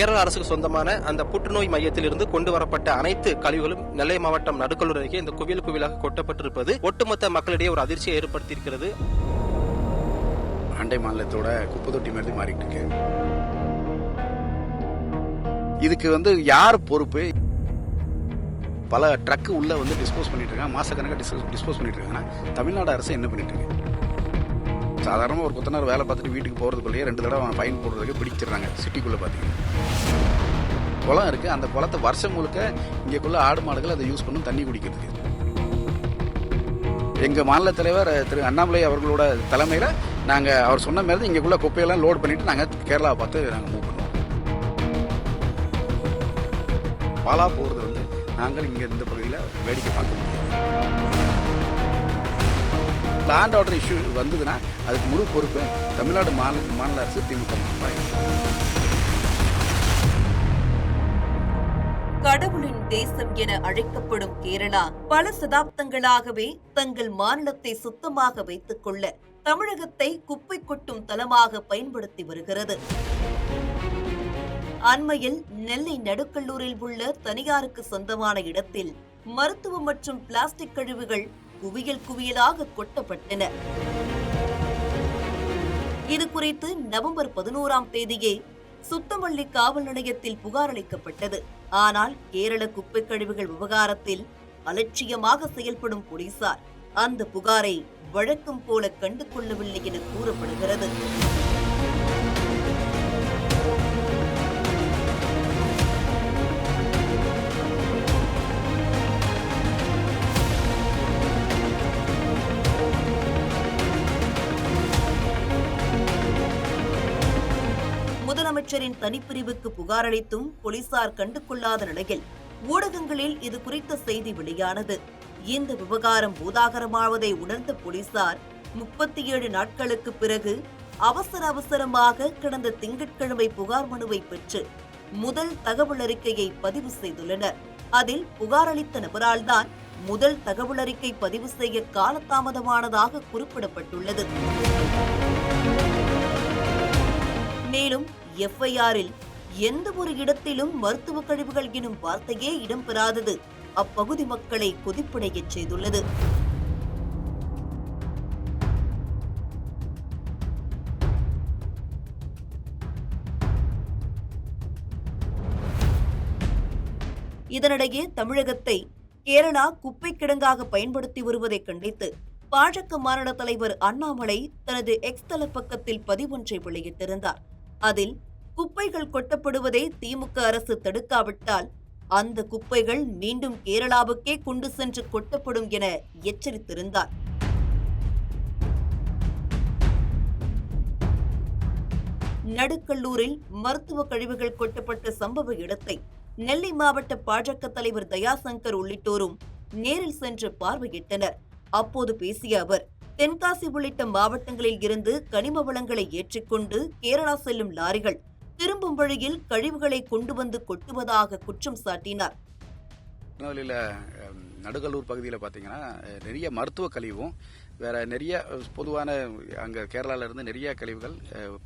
கேரள அரசுக்கு சொந்தமான அந்த புற்றுநோய் மையத்திலிருந்து கொண்டு வரப்பட்ட அனைத்து கழிவுகளும் நெல்லை மாவட்டம் நடுக்கல்லூர் அருகே இந்த குவியல் குவியலாக கொட்டப்பட்டிருப்பது ஒட்டுமொத்த மக்களிடையே ஒரு அதிர்ச்சியை ஏற்படுத்தியிருக்கிறது. அண்டை மாநிலத்தோட குப்பை தொட்டி மாதிரி மாறிட்டு இருக்கு. இதுக்கு வந்து யார் பொறுப்பு? பல ட்ரக் உள்ள வந்து டிஸ்போஸ் பண்ணிட்டு இருக்காங்க. மாசக்கணக்காக டிஸ்போஸ் பண்ணிட்டு இருக்காங்கன்னா தமிழ்நாடு அரசு என்ன பண்ணிட்டு இருக்கு? சாதாரணமாக ஒரு கொத்தனார் வேலை பார்த்துட்டு வீட்டுக்கு போகிறதுக்குள்ளேயே ரெண்டு தடவை அவன் ஃபைன் போடுறதுக்கு பிடிச்சிடுறாங்க சிட்டிக்குள்ளே பார்த்தீங்கன்னா. குளம் இருக்குது அந்த குளத்தை வருஷம் முழுக்க இங்கேக்குள்ள ஆடு மாடுகள் அதை யூஸ் பண்ணும் தண்ணி குடிக்கிறதுக்கு. எங்கள் மாநில தலைவர் திரு அண்ணாமலை அவர்களோட தலைமையில் நாங்கள் அவர் சொன்ன மாதிரி இங்கேக்குள்ள குப்பையெல்லாம் லோட் பண்ணிட்டு நாங்கள் கேரளாவை பார்த்து நாங்கள் மூவ் பண்ணுவோம். பாலா போகிறது வந்து நாங்கள் இங்கே இந்த பகுதியில் வேடிக்கை பார்க்கணும் லேண்ட் ஆர்டர் இஷ்யூ வந்ததுன்னா அதுக்கு முழு பொறுப்பு தமிழ்நாடு மாநில மாநில அரசு திமுக கடவுளின் தேசம் என அழைக்கப்படும் கேரளா பல சதாப்தங்களாகவே தங்கள் மாநிலத்தை சுத்தமாக வைத்துக் கொள்ள தமிழகத்தை குப்பை கொட்டும் தலமாக பயன்படுத்தி வருகிறது. அண்மையில் நெல்லை நடுக்கல்லூரில் உள்ள தனியாருக்கு சொந்தமான இடத்தில் மருத்துவ மற்றும் பிளாஸ்டிக் கழிவுகள் குவியல் குவியலாக கொட்டப்பட்டன. இது குறித்து நவம்பர் பதினோராம் தேதியே சுத்தமல்லி காவல் நிலையத்தில் புகார் அளிக்கப்பட்டது. ஆனால் கேரள குப்பை கழிவுகள் விவகாரத்தில் அலட்சியமாக செயல்படும் போலீசார் அந்த புகாரை வழக்கம் போல கண்டு கொள்ளவில்லை என கூறப்படுகிறது. அமைச்சரின் தனிப்பிரிவுக்கு புகார் அளித்தும் போலீசார் கண்டுகொள்ளாத நிலையில் ஊடகங்களில் இது குறித்த செய்தி வெளியானது. இந்த விவகாரம் பூதாகரமாவதை உணர்ந்த போலீசார் முப்பத்தி ஏழு நாட்களுக்கு பிறகு அவசர அவசரமாக கடந்த திங்கட்கிழமை புகார் மனுவை பெற்று முதல் தகவல் அறிக்கையை பதிவு செய்துள்ளனர். அதில் புகார் அளித்த நபரால்தான் முதல் தகவல் அறிக்கை பதிவு செய்ய காலதாமதமானதாக குறிப்பிடப்பட்டுள்ளது. மேலும் எஃப்ஐஆரில் எந்த ஒரு இடத்திலும் மருத்துவ கழிவுகள் எனும் வார்த்தையே இடம்பெறாதது அப்பகுதி மக்களை கொதிப்படையச் செய்துள்ளது. இதனிடையே தமிழகத்தை கேரளா குப்பை கிடங்காக பயன்படுத்தி வருவதை கண்டித்து பாஜக மாநில தலைவர் அண்ணாமலை தனது எக்ஸ் தள பக்கத்தில் பதிவொன்றை வெளியிட்டிருந்தார். அதில் குப்பைகள் கொட்டப்படுவதை திமுக அரசு தடுக்காவிட்டால் அந்த குப்பைகள் மீண்டும் கேரளாவுக்கே கொண்டு சென்று கொட்டப்படும் என எச்சரித்திருந்தார். நடுக்கல்லூரில் மருத்துவ கழிவுகள் கொட்டப்பட்ட சம்பவ இடத்தை நெல்லை மாவட்ட பாஜக தலைவர் தயாசங்கர் உள்ளிட்டோரும் நேரில் சென்று பார்வையிட்டனர். அப்போது பேசிய அவர் தென்காசி உள்ளிட்ட மாவட்டங்களில் இருந்து கனிம வளங்களை ஏற்றிக்கொண்டு கேரளா செல்லும் லாரிகள் திரும்பும் வழியில் கழிவுகளை கொண்டு வந்து கொட்டுவதாக குற்றம் சாட்டினார். திருநெல்வேலியில் நடுகல்லூர் பகுதியில் பார்த்தீங்கன்னா நிறைய மருத்துவ கழிவும் வேற நிறைய பொதுவான அங்கே கேரளால இருந்து நிறைய கழிவுகள்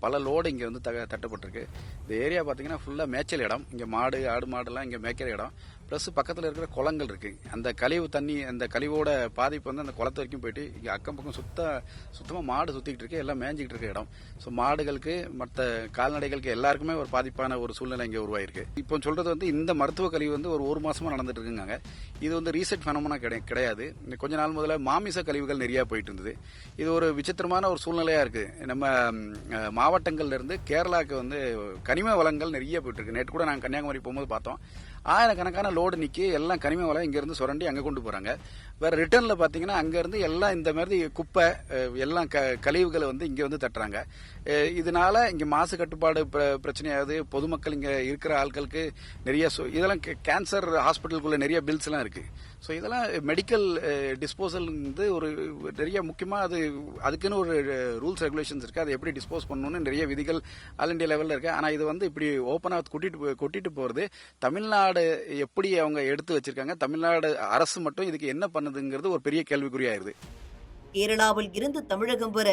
பல லோடு இங்கே வந்து தக தட்டப்பட்டிருக்கு. இந்த ஏரியா பார்த்தீங்கன்னா ஃபுல்லாக மேய்ச்சல் இடம். இங்கே மாடு ஆடு மாடுலாம் இங்கே மேய்க்கிற இடம். ப்ளஸ் பக்கத்தில் இருக்கிற குளங்கள் இருக்கு. அந்த கழிவு தண்ணி அந்த கழிவோட பாதிப்பு வந்து அந்த குளத்து வரைக்கும் போயிட்டு இங்கே அக்கம் பக்கம் சுத்த சுத்தமாக மாடு சுற்றிக்கிட்டு இருக்கு எல்லாம் மேஞ்சிக்கிட்டு இருக்க இடம். ஸோ மாடுகளுக்கு மற்ற கால்நடைகளுக்கு எல்லாருக்குமே ஒரு பாதிப்பான ஒரு சூழ்நிலை இங்கே உருவாயிருக்கு. இப்போ சொல்றது வந்து இந்த மருத்துவ கழிவு வந்து ஒரு ஒரு மாசமா நடந்துட்டு இருக்குங்க இது வந்து ரீசெட் ஃபெனோமனா கிடையாது. இந்த கொஞ்ச நாள் முதல்ல மாமிச கழிவுகள் நிறைய போயிட்டு இருந்தது. இது ஒரு விசித்திரமான ஒரு சூழ்நிலையா இருக்கு. நம்ம மாவட்டங்கள்லேருந்து கேரளாவுக்கு மாவட்டங்கள்ல இருந்து வந்து கனிம வளங்கள் நிறைய போயிட்டு இருக்கு. நேற்று கூட நாங்கள் கன்னியாகுமரி போகும்போது பார்த்தோம். ஆயிரக்கணக்கான லோடு நிற்கி எல்லாம் கனிம வளம் இங்க இருந்து சுரண்டி அங்க கொண்டு போறாங்க. வேற ரிட்டர்ன்ல பாத்தீங்கன்னா அங்கேருந்து எல்லாம் இந்த மாதிரி குப்பை எல்லாம் க- கழிவுகளை வந்து இங்க வந்து தட்டுறாங்க. இதனால இங்க மாசு கட்டுப்பாடு பிர- பிரச்சனையாகுது. பொதுமக்கள் இங்க இருக்கிற ஆட்களுக்கு நிறைய இதெல்லாம் கே- கேன்சர் ஹாஸ்பிட்டலுக்குள்ள நிறைய பில்ஸ் எல்லாம் இருக்கு. ஸோ இதெல்லாம் eh, மெடிக்கல் டிஸ்போசல் eh, வந்து ஒரு நிறைய முக்கியமாக அது அதுக்குன்னு ஒரு ரூல்ஸ் ரெகுலேஷன்ஸ் இருக்குது அது எப்படி டிஸ்போஸ் பண்ணணும்னு நிறைய விதிகள் ஆல் இண்டியா லெவலில் இருக்குது ஆனால் இது வந்து இப்படி ஓப்பனாக கொட்டிட்டு போ- கொட்டிட்டு போகிறது தமிழ்நாடு எப்படி அவங்க எடுத்து வச்சிருக்காங்க தமிழ்நாடு அரசு மட்டும் இதுக்கு என்ன பண்ணுதுங்கிறது ஒரு பெரிய கேள்விக்குறியாயிருது. கேரளாவில் இருந்து தமிழகம் வர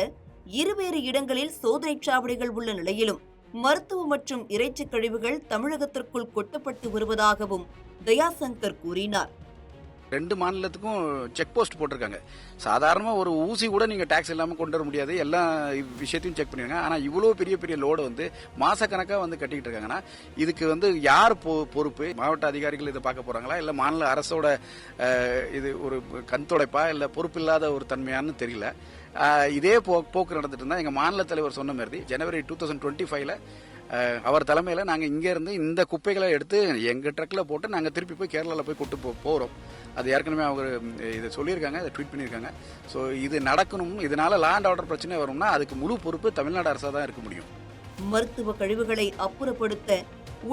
இருவேறு இடங்களில் சோதனை சாவடிகள் உள்ள நிலையிலும் மருத்துவ மற்றும் இறைச்சி கழிவுகள் தமிழகத்திற்குள் கொட்டப்பட்டு வருவதாகவும் தயாசங்கர் கூறினார். ரெண்டு மாநிலத்துக்கும் செக் போஸ்ட் போட்டிருக்காங்க. சாதாரணமாக ஒரு ஊசி கூட நீங்கள் டேக்ஸ் இல்லாமல் கொண்டு வர முடியாது. எல்லா விஷயத்தையும் செக் பண்ணிருக்காங்க ஆனால் இவ்வளோ பெரிய பெரிய லோடு வந்து மாசக்கணக்காக வந்து கட்டிக்கிட்டு இருக்காங்கன்னா இதுக்கு வந்து யார் பொ- பொறுப்பு? மாவட்ட அதிகாரிகள் இதை பார்க்க போகிறாங்களா இல்லை மாநில அரசோட இது ஒரு கண் துடைப்பா? இல்லை பொறுப்பு இல்லாத ஒரு தன்மையான்னு தெரியல. இதே போக்கு நடந்துட்டு இருந்தால் எங்கள் மாநில தலைவர் சொன்ன மாதிரி ஜனவரி டூ தௌசண்ட் டுவெண்ட்டி ஃபைவ்ல அவர் தலைமையில் நாங்கள் இங்கேருந்து இந்த குப்பைகளை எடுத்து எங்கள் ட்ரக்கில் போட்டு நாங்கள் திருப்பி போய் கேரளாவில் போய் கூட்டு போ போகிறோம் அது ஏற்கனவே அவங்க இதை சொல்லியிருக்காங்க அதை ட்வீட் பண்ணியிருக்காங்க. ஸோ இது நடக்கணும் இதனால லேண்ட் ஆர்டர் பிரச்சனை வரும்னா அதுக்கு முழு பொறுப்பு தமிழ்நாடு அரசாக தான் இருக்க முடியும். மருத்துவ கழிவுகளை அப்புறப்படுத்த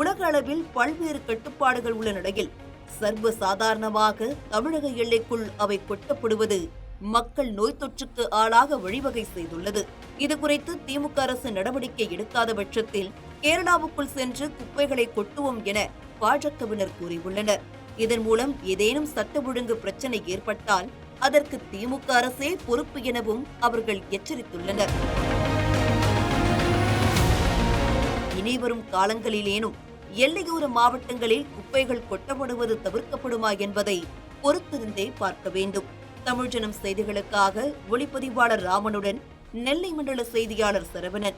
உலக அளவில் பல்வேறு கட்டுப்பாடுகள் உள்ள நிலையில் சர்வ சாதாரணமாக தமிழக எல்லைக்குள் அவை கொட்டப்படுவது மக்கள் நோய் தொற்றுக்கு ஆளாக வழிவகை செய்துள்ளது. இதுகுறித்து திமுக அரசு நடவடிக்கை எடுக்காத பட்சத்தில் கேரளாவுக்குள் சென்று குப்பைகளை கொட்டுவோம் என பாஜகவினர் கூறியுள்ளனர். இதன் மூலம் ஏதேனும் சட்ட ஒழுங்கு பிரச்சனை ஏற்பட்டால் அதற்கு திமுக அரசே பொறுப்பு எனவும் அவர்கள் எச்சரித்துள்ளனர். இனிவரும் காலங்களிலேனும் எல்லையோர மாவட்டங்களில் குப்பைகள் கொட்டப்படுவது தவிர்க்கப்படுமா என்பதை பொறுத்திருந்தே பார்க்க வேண்டும். தமிழ்ஜனம் செய்திகளுக்காக ஒளிப்பதிவாளர் ராமனுடன் நெல்லை மண்டல செய்தியாளர் சரவணன்.